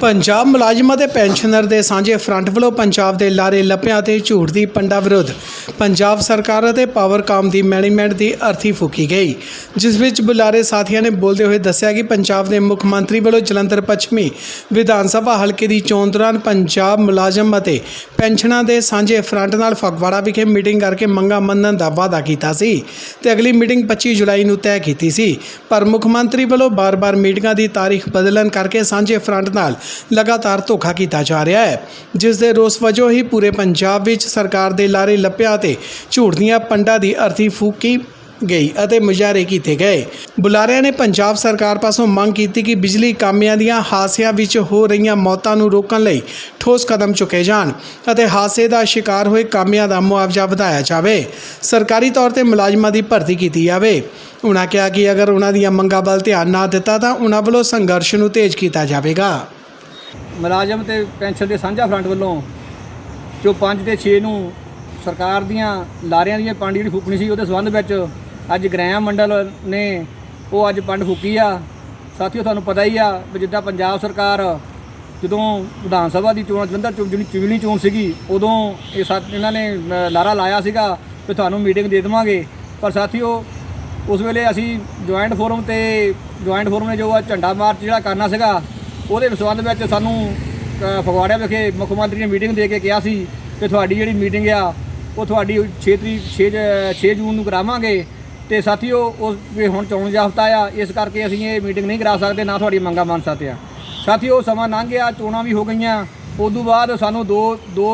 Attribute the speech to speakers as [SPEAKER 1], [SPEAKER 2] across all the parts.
[SPEAKER 1] ਪੰਜਾਬ ਮੁਲਾਜ਼ਮਾਂ ਤੇ ਪੈਨਸ਼ਨਰ ਦੇ ਸਾਂਝੇ ਫਰੰਟ ਵੱਲੋਂ ਪੰਜਾਬ ਦੇ ਲਾਰੇ ਲੱਪਿਆਂ ਤੇ ਝੂਠ ਦੀ ਪੰਡਾ ਵਿਰੁੱਧ। ਪੰਜਾਬ ਸਰਕਾਰ ਅਤੇ ਪਾਵਰਕਾਮ ਦੀ ਮੈਨੇਜਮੈਂਟ ਦੀ ਅਰਥੀ ਫੂਕੀ ਗਈ। ਜਿਸ ਵਿੱਚ ਬੁਲਾਰੇ ਸਾਥੀਆਂ ਨੇ ਬੋਲਦੇ ਹੋਏ ਦੱਸਿਆ ਕਿ ਪੰਜਾਬ ਦੇ ਮੁੱਖ ਮੰਤਰੀ ਵੱਲੋਂ ਜਲੰਧਰ ਪੱਛਮੀ ਵਿਧਾਨ ਸਭਾ ਹਲਕੇ ਦੀ ਚੋਣ ਦੌਰਾਨ ਪੰਜਾਬ ਮੁਲਾਜ਼ਮ ਅਤੇ ਪੈਨਸ਼ਨਾਂ ਦੇ ਸਾਂਝੇ ਫਰੰਟ ਨਾਲ ਫਗਵਾੜਾ ਵਿਖੇ ਮੀਟਿੰਗ ਕਰਕੇ ਮੰਗਾਂ ਮੰਨਣ ਦਾ ਵਾਅਦਾ ਕੀਤਾ ਸੀ ਤੇ ਅਗਲੀ ਮੀਟਿੰਗ 25 ਜੁਲਾਈ ਨੂੰ ਤੈਅ ਕੀਤੀ ਸੀ। ਪਰ ਮੁੱਖ ਮੰਤਰੀ ਵੱਲੋਂ ਬਾਰ-ਬਾਰ ਮੀਟਿੰਗਾਂ ਦੀ ਤਾਰੀਖ ਬਦਲਣ ਕਰਕੇ ਸਾਂਝੇ ਫਰੰਟ ਨਾਲ ਲਗਾਤਾਰ ਧੋਖਾ ਕੀਤਾ ਜਾ ਰਿਹਾ ਹੈ, ਜਿਸ ਦੇ ਰੋਸ ਵਜੋਂ ਹੀ ਪੂਰੇ ਪੰਜਾਬ ਵਿੱਚ ਸਰਕਾਰ ਦੇ ਲਾਰੇ ਲੱਪਿਆ ਤੇ ਝੂਠ ਦੀਆਂ ਪੰਡਾਂ ਦੀ ਅਰਥੀ ਫੂਕੀ ਗਈ ਅਤੇ ਮੁਜ਼ਾਹਰੇ ਕੀਤੇ ਗਏ। ਬੁਲਾਰਿਆਂ ਨੇ ਪੰਜਾਬ ਸਰਕਾਰ ਪਾਸੋਂ ਮੰਗ ਕੀਤੀ ਕਿ ਬਿਜਲੀ ਕਾਮਿਆਂ ਦੀਆਂ ਹਾਦਸਿਆਂ ਵਿੱਚ ਹੋ ਰਹੀਆਂ ਮੌਤਾਂ ਨੂੰ ਰੋਕਣ ਲਈ ਠੋਸ ਕਦਮ ਚੁੱਕੇ ਜਾਣ ਅਤੇ ਹਾਦਸੇ ਦਾ ਸ਼ਿਕਾਰ ਹੋਏ ਕਾਮਿਆਂ ਦਾ ਮੁਆਵਜ਼ਾ ਵਧਾਇਆ ਜਾਵੇ। ਸਰਕਾਰੀ ਤੌਰ ਤੇ ਮੁਲਾਜ਼ਮਾਂ ਦੀ ਭਰਤੀ ਕੀਤੀ ਜਾਵੇ। ਉਹਨਾਂ ਕਿਹਾ ਕਿ ਅਗਰ ਉਹਨਾਂ ਦੀਆਂ ਮੰਗਾਂ ਵੱਲ ਧਿਆਨ ਨਾ ਦਿੱਤਾ ਤਾਂ ਉਹਨਾਂ ਵੱਲੋਂ ਸੰਘਰਸ਼ ਨੂੰ ਤੇਜ਼ ਕੀਤਾ ਜਾਵੇਗਾ।
[SPEAKER 2] ਮੁਲਾਜ਼ਮ ਤੇ ਪੈਨਸ਼ਨ ਦੇ ਸਾਂਝਾ ਫਰੰਟ ਵੱਲੋਂ ਜੋ 5 ਤੇ 6 ਨੂੰ ਸਰਕਾਰ ਦੀਆਂ ਲਾਰਿਆਂ ਦੀਆਂ ਪੰਡ ਜਿਹੜੀ ਫੂਕਣੀ ਸੀ ਉਹਦੇ ਸੰਬੰਧ ਵਿੱਚ ਅੱਜ ਗ੍ਰਹਿ ਮੰਡਲ ਨੇ ਉਹ ਅੱਜ ਪੰਡ ਫੂਕੀ ਆ। ਸਾਥੀਓ, ਤੁਹਾਨੂੰ ਪਤਾ ਹੀ ਆ ਵੀ ਜਿੱਦਾਂ ਪੰਜਾਬ ਸਰਕਾਰ ਜਦੋਂ ਵਿਧਾਨ ਸਭਾ ਦੀ ਚੋਣ, ਜਲੰਧਰ ਚੋਣ ਜਿਹੜੀ ਚੁਗਲੀ ਚੋਣ ਸੀਗੀ, ਉਦੋਂ ਇਹ ਸਾ, ਇਹਨਾਂ ਨੇ ਲਾਰਾ ਲਾਇਆ ਸੀਗਾ ਵੀ ਤੁਹਾਨੂੰ ਮੀਟਿੰਗ ਦੇ ਦੇਵਾਂਗੇ। ਪਰ ਸਾਥੀਓ, ਉਸ ਵੇਲੇ ਅਸੀਂ ਜੁਆਇੰਟ ਫੋਰਮ ਤੇ ਜੁਆਇੰਟ ਫੋਰਮ ਨੇ ਜੋ ਆ ਝੰਡਾ ਮਾਰਚ ਜਿਹੜਾ ਕਰਨਾ ਸੀਗਾ ਉਹਦੇ ਸੰਬੰਧ ਵਿੱਚ ਸਾਨੂੰ ਅ, ਫਗਵਾੜਾ ਵਿਖੇ ਮੁੱਖ ਮੰਤਰੀ ਨੇ ਮੀਟਿੰਗ ਦੇ ਕੇ ਕਿਹਾ ਸੀ ਕਿ ਤੁਹਾਡੀ ਜਿਹੜੀ ਮੀਟਿੰਗ ਆ ਉਹ ਤੁਹਾਡੀ 6 ਤਰੀਕ 6 6 ਜੂਨ ਨੂੰ ਕਰਾਵਾਂਗੇ। ਤੇ ਸਾਥੀਓ ਉਸ ਵੀ ਹੁਣ ਚੋਣ ਜਾਬਤਾ ਆ ਇਸ ਕਰਕੇ ਅਸੀਂ ਇਹ ਮੀਟਿੰਗ ਨਹੀਂ ਕਰਾ ਸਕਦੇ ਨਾ ਤੁਹਾਡੀ ਮੰਗਾਂ ਮੰਨ ਸਕਦੇ ਆ ਸਾਥੀਓ ਸਮਾਂ ਲੰਘ ਗਿਆ ਚੋਣਾਂ ਵੀ ਹੋ ਗਈਆਂ। ਉਸ ਤੋਂ ਬਾਅਦ ਸਾਨੂੰ 2 2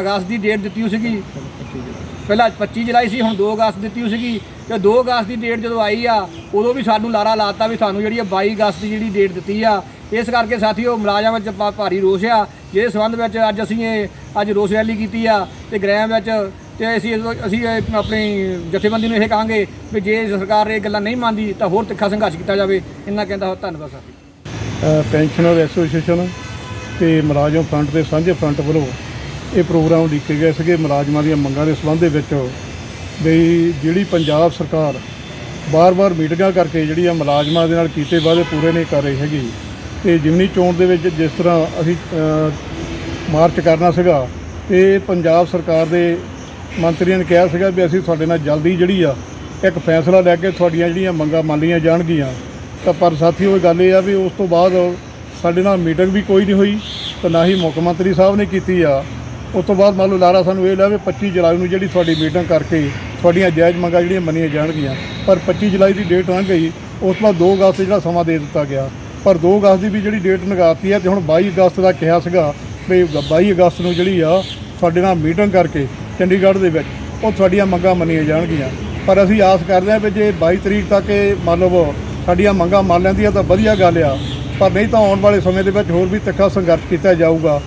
[SPEAKER 2] ਅਗਸਤ ਦੀ ਡੇਟ ਦਿੱਤੀ ਸੀਗੀ। ਪਹਿਲਾਂ 25 ਜੁਲਾਈ ਸੀ ਹੁਣ 2 ਅਗਸਤ ਦਿੱਤੀ ਹੋਈ ਸੀਗੀ। ਤੇ 2 ਅਗਸਤ ਦੀ ਡੇਟ ਜਦੋਂ ਆਈ ਆ ਉਦੋਂ ਵੀ ਸਾਨੂੰ ਲਾਰਾ ਲਾਤਾ ਵੀ ਤੁਹਾਨੂੰ ਜਿਹੜੀ ਆ 22 ਅਗਸਤ ਦੀ ਜਿਹੜੀ ਡੇਟ ਦਿੱਤੀ ਆ ਇਸ ਕਰਕੇ ਸਾਥੀਓ ਮੁਲਾਜ਼ਮਾਂ ਵਿੱਚ ਭਾ- ਭਾਰੀ ਰੋਸ ਆ। ਜਿਹਦੇ ਸੰਬੰਧ ਵਿੱਚ ਅੱਜ ਅਸੀਂ ਇਹ ਅੱਜ ਰੋਸ ਰੈਲੀ ਕੀਤੀ ਆ ਤੇ ਗ੍ਰਹਿ ਵਿੱਚ ਤੇ ਅਸੀਂ ਇਸ- ਅਸੀਂ ਇਹ ਆਪਣੀ ਜਥੇਬੰਦੀ ਨੂੰ ਇਹ ਕਹਾਂਗੇ ਵੀ ਜੇ ਸਰਕਾਰ ਇਹ ਗੱਲਾਂ ਨਹੀਂ ਮੰਨਦੀ ਤਾਂ ਹੋਰ ਤਿੱਖਾ ਸੰਘਰਸ਼ ਕੀਤਾ ਜਾਵੇ। ਇੰਨਾ ਕਹਿੰਦਾ ਹੋਇਆ। ਧੰਨਵਾਦ ਸਾਥੀ।
[SPEAKER 3] ਅ, ਪੈਨਸ਼ਨਰ ਐਸੋਸੀਏਸ਼ਨ ਤੇ ਮੁਲਾਜ਼ਮ ਫਰੰਟ ਦੇ ਸਾਂਝੇ ਫਰੰਟ ਵੱਲੋਂ ਇਹ ਪ੍ਰੋਗਰਾਮ ਲਿਖੇ ਗਏ ਸੀਗੇ। ਮੁਲਾਜ਼ਮਾਂ ਦੀਆਂ ਮੰਗਾਂ ਦੇ ਸੰਬੰਧ ਦੇ ਵਿੱਚ ਵੀ ਜਿਹੜੀ ਪੰਜਾਬ ਸਰਕਾਰ ਬਾਰ-ਬਾਰ ਮੀਟਿੰਗਾਂ ਕਰਕੇ ਜਿਹੜੀ ਆ ਮੁਲਾਜ਼ਮਾਂ ਦੇ ਨਾਲ ਕੀਤੇ ਵਾਅਦੇ ਪੂਰੇ ਨਹੀਂ ਕਰ ਰਹੀ ਹੈਗੀ ਤੇ ਜਿਮਨੀ ਚੋਣ ਦੇ ਵਿੱਚ ਜਿਸ ਤਰ੍ਹਾਂ ਅਸੀਂ ਮਾਰਚ ਕਰਨਾ ਸੀਗਾ, ਤੇ ਪੰਜਾਬ ਸਰਕਾਰ ਦੇ ਮੰਤਰੀਆਂ ਨੇ ਕਿਹਾ ਸੀਗਾ ਵੀ ਅਸੀਂ ਤੁਹਾਡੇ ਨਾਲ ਜਲਦੀ ਜਿਹੜੀ ਆ, ਇੱਕ ਫੈਸਲਾ ਲੈ ਕੇ ਤੁਹਾਡੀਆਂ ਜਿਹੜੀਆਂ ਮੰਗਾਂ ਮੰਨ ਲਈਆਂ ਜਾਣਗੀਆਂ। ਤਾਂ ਪਰ ਸਾਥੀਓ, ਇਹ ਗੱਲ ਇਹ ਆ ਵੀ ਉਸ ਤੋਂ ਬਾਅਦ ਸਾਡੇ ਨਾਲ ਮੀਟਿੰਗ ਵੀ ਕੋਈ ਨਹੀਂ ਹੋਈ, ਤੇ ਨਾ ਹੀ ਮੁੱਖ ਮੰਤਰੀ ਸਾਹਿਬ ਨੇ ਕੀਤੀ ਆ। ਉਸ ਤੋਂ ਬਾਅਦ ਮੰਨ ਲਓ ਲਾਰਾ ਸਾਨੂੰ ਇਹ ਲਾਵੇ ਵੀ 25 ਜੁਲਾਈ ਨੂੰ ਜਿਹੜੀ ਤੁਹਾਡੀ ਮੀਟਿੰਗ ਕਰਕੇ ਤੁਹਾਡੀਆਂ ਜਾਇਜ਼ ਮੰਗਾਂ ਜਿਹੜੀਆਂ ਮੰਨੀਆਂ ਜਾਣਗੀਆਂ। ਪਰ 25 ਜੁਲਾਈ ਦੀ ਡੇਟ ਲੰਘ ਗਈ, ਉਸ ਤੋਂ ਬਾਅਦ 2 ਅਗਸਤ ਜਿਹੜਾ ਸਮਾਂ ਦੇ ਦਿੱਤਾ ਗਿਆ। ਪਰ 2 ਅਗਸਤ ਦੀ ਵੀ ਜਿਹੜੀ ਡੇਟ ਨਗਾਤੀ ਹੈ ਤੇ ਹੁਣ 22 ਅਗਸਤ ਦਾ ਕਿਹਾ ਸੀਗਾ ਵੀ 22 ਅਗਸਤ ਨੂੰ ਜਿਹੜੀ ਆ ਸਾਡੇ ਨਾਲ ਮੀਟਿੰਗ ਕਰਕੇ ਚੰਡੀਗੜ੍ਹ ਦੇ ਵਿੱਚ ਉਹ ਤੁਹਾਡੀਆਂ ਮੰਗਾਂ ਮੰਨੀਆਂ ਜਾਣਗੀਆਂ। ਪਰ ਅਸੀਂ ਆਸ ਕਰਦੇ ਹਾਂ ਵੀ ਜੇ 22 ਤਰੀਕ ਤੱਕ ਇਹ ਮੰਨ ਲਓ ਸਾਡੀਆਂ ਮੰਗਾਂ ਮੰਨ ਲੈਂਦੀਆਂ ਤਾਂ ਵਧੀਆ ਗੱਲ ਆ। ਪਰ ਨਹੀਂ ਤਾਂ ਆਉਣ ਵਾਲੇ ਸਮੇਂ ਦੇ ਵਿੱਚ ਹੋਰ ਵੀ ਤਿੱਖਾ ਸੰਘਰਸ਼ ਕੀਤਾ ਜਾਊਗਾ।